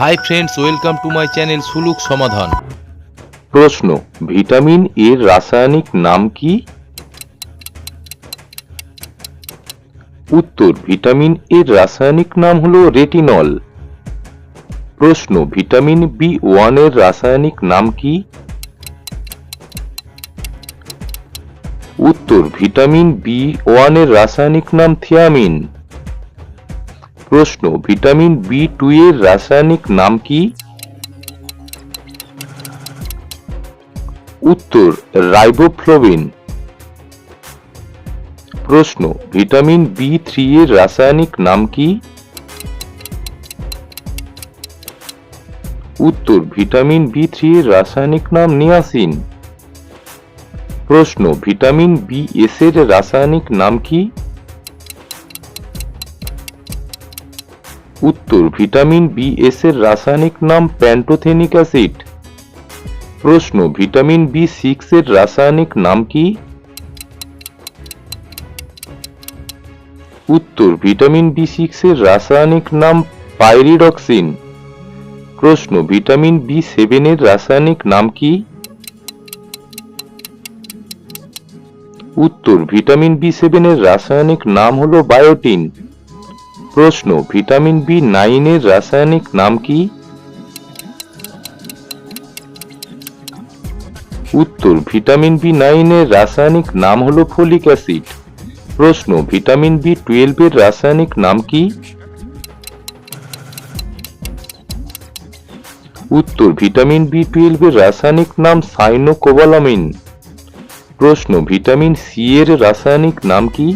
Hi friends welcome to my channel সুলুক সমাধান প্রশ্ন, vitamin এর রাসায়নিক নাম কি? উত্তর, ভিটামিন এর রাসায়নিক নাম হলো রেটিনল। প্রশ্ন, ভিটামিন বি ওয়ানের রাসায়নিক নাম কি? উত্তর, ভিটামিন বি ওয়ানের রাসায়নিক নাম থিয়ামিন। প্রশ্ন, ভিটামিন বি টু এর রাসায়নিক নাম কি? উত্তর রাইবোফ্লোবিন প্রশ্ন, ভিটামিন বি থ্রি এর রাসায়নিক নাম কি? উত্তর, ভিটামিন বি থ্রি এর রাসায়নিক নাম নিয়াসিন। প্রশ্ন, ভিটামিন বি এস এর রাসায়নিক নাম কি? উত্তর, ভিটামিন বি এস এর রাসায়নিক নাম প্যান্টোথেনিক অ্যাসিড। প্রশ্ন, ভিটামিন বি সিক্স এর রাসায়নিক নাম কি? উত্তর, ভিটামিন বি সিক্স এর রাসায়নিক নাম পাইরিডক্সিন। প্রশ্ন, ভিটামিন বি সেভেন এর রাসায়নিক নাম কি? উত্তর, ভিটামিন বি সেভেন এর রাসায়নিক নাম হলো বায়োটিন। প্রশ্ন, ভিটামিন বি নাইন এর রাসায়নিক নাম কি? উত্তর, ভিটামিন বি নাইন এর রাসায়নিক নাম হলো ফোলিক অ্যাসিড। প্রশ্ন, ভিটামিন বি টুয়েলভ এর রাসায়নিক নাম কি? উত্তর, ভিটামিন বি টুয়েলভ এর রাসায়নিক নাম সাইনোকোবালামিন। প্রশ্ন, ভিটামিন সি এর রাসায়নিক নাম কি?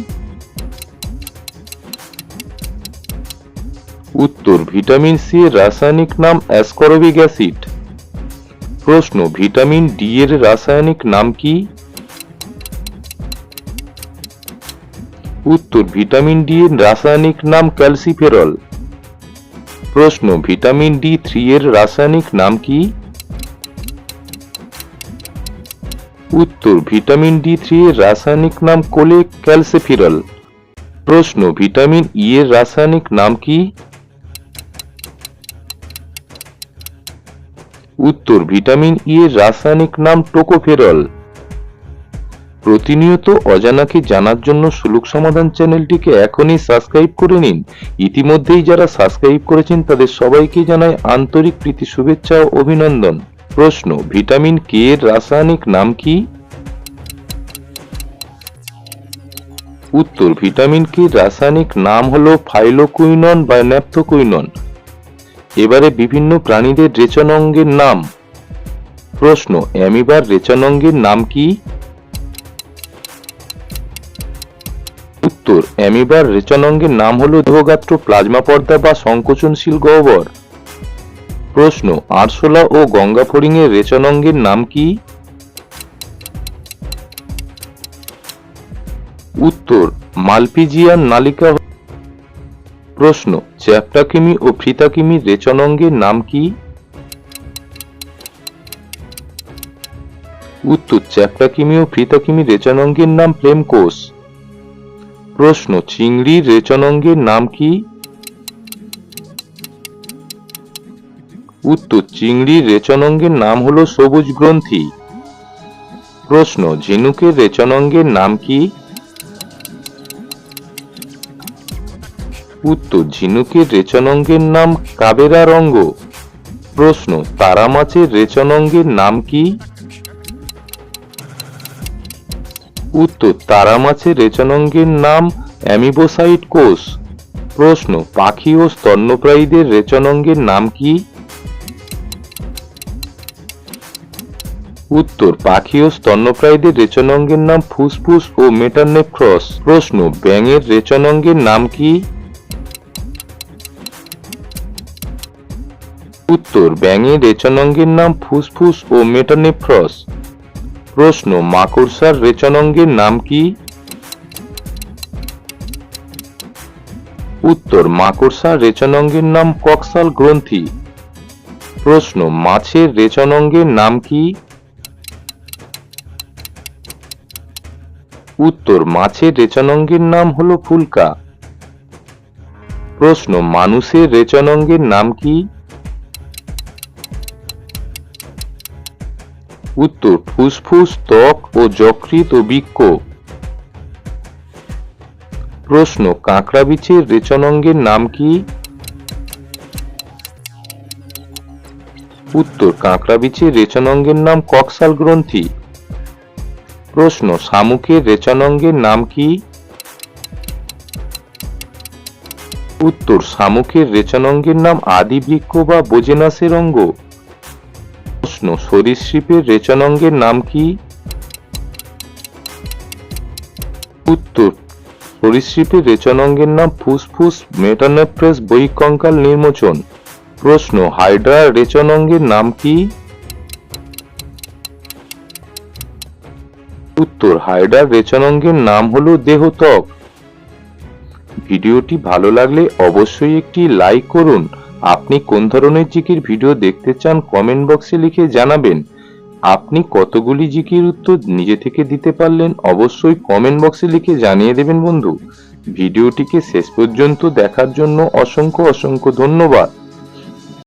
উত্তর, ভিটামিন সি এর রাসায়নিক নাম অ্যাসকরবিক অ্যাসিড। প্রশ্ন, ভিটামিন ডি এর রাসায়নিক নাম কি? উত্তর, ভিটামিন ডি এর রাসায়নিক নাম ক্যালসিফেরল। প্রশ্ন, ভিটামিন ডি থ্রি এর রাসায়নিক নাম কি? উত্তর, ভিটামিন ডি থ্রি এর রাসায়নিক নাম কোলে ক্যালসিফিরল। প্রশ্ন, ভিটামিন ই এর রাসায়নিক নাম কি? উত্তর ভিটামিন ই এর রাসায়নিক নাম টোকোফেরল। প্রতিনিয়ত অজানাকে জানার জন্য সুলুক সমাধান চ্যানেলটিকে এখনই সাবস্ক্রাইব করে নিন। ইতিমধ্যেই যারা সাবস্ক্রাইব করেছেন, তাদের সবাইকে জানাই আন্তরিক প্রীতি, শুভেচ্ছা ও অভিনন্দন। প্রশ্ন, ভিটামিন কে এর রাসায়নিক নাম কি? উত্তর, ভিটামিন কে রাসায়নিক নাম হলো ফাইলোকুইনন বা ন্যাপথোকুইনন এবারে বিভিন্ন প্রাণীদের রেচনাঙ্গের নাম। প্রশ্ন, অ্যামিবার রেচনাঙ্গের নাম কি? উত্তর, অ্যামিবার রেচনাঙ্গের নাম হলো দেহগাত্র প্লাজমা পর্দা বা সংকোচনশীল গহ্বর প্রশ্ন, আরশোলা ও গঙ্গা ফড়িং এর রেচনাঙ্গের নাম কি? উত্তর, মালপিজিয়ান নালিকা প্রশ্ন, চ্যাপ্টাকিমি ও ফ্রিতাকিমির রেচনাঙ্গের নাম কি? উত্তর, চ্যাপ্টাকিমি ও ফ্রিতাকিমি রেচনাঙ্গের নাম প্রেম কোষ প্রশ্ন চিংড়ির রেচনাঙ্গের নাম কি? উত্তর চিংড়ির রেচনাঙ্গের নাম হলো সবুজ গ্রন্থি। প্রশ্ন, ঝিনুকের রেচনাঙ্গের নাম কি? উত্তর ঝিনুকের রেচনাঙ্গের নাম কাবেরার অঙ্গ প্রশ্ন, তারা মাছের রেচনাঙ্গের নাম কি? উত্তর তারা মাছের রেচনাঙ্গের নাম অ্যামিবোসাইট কোষ। প্রশ্ন, পাখি ও স্তন্যপ্রায়ীদের রেচনাঙ্গের নাম কি? উত্তর, পাখি ও স্তন্যপ্রায়ীদের রেচনাঙ্গের নাম ফুসফুস ও মেটানেফ্রস প্রশ্ন, ব্যাঙের রেচনাঙ্গের নাম কি? উত্তর ব্যাঙের রেচনাঙ্গের নাম ফুসফুস ও মেটানেফ্রস। প্রশ্ন, মাকড়সার রেচনাঙ্গের নাম কি? উত্তর, মাকড়সার রেচনাঙ্গের নাম কক্সাল গ্রন্থি। প্রশ্ন, মাছের রেচনাঙ্গের নাম কি? উত্তর, মাছের রেচনাঙ্গের নাম হলো ফুলকা। প্রশ্ন, মানুষের রেচনাঙ্গের নাম কি? উত্তর, ফুসফুস, ত্বক ও যকৃত ও বৃক্ক। প্রশ্ন, কাঁকড়া বিছের রেচনাঙ্গের নাম কি? উত্তর, কাঁকড়া বিছের রেচনাঙ্গের নাম কক্সাল গ্রন্থি। প্রশ্ন, শামুকের রেচনাঙ্গের নাম কি? উত্তর, শামুকের রেচনাঙ্গের নাম আদি বৃক্ষ বা বোজেনাসের অঙ্গ। প্রশ্ন। সরীসৃপের রেচনাঙ্গের নাম কি? উত্তর। সরীসৃপের রেচনাঙ্গের নাম ফুসফুস মেটানেপ্রেস বহিকঙ্কাল নির্মোচন। প্রশ্ন হাইড্রার রেচনাঙ্গের নাম কি? উত্তর হাইড্রার রেচনাঙ্গের নাম হলো দেহত্বক। ভিডিওটি ভালো লাগলে অবশ্যই একটি লাইক করুন। আপনি কোন ধরনের জিকির ভিডিও দেখতে চান কমেন্ট বক্সে লিখে জানাবেন। আপনি কতগুলি জিকির উত্তর নিজে থেকে দিতে পারলেন অবশ্যই কমেন্ট বক্সে লিখে জানিয়ে দেবেন বন্ধু। ভিডিওটিকে শেষ পর্যন্ত দেখার জন্য অসংখ্য অসংখ্য ধন্যবাদ।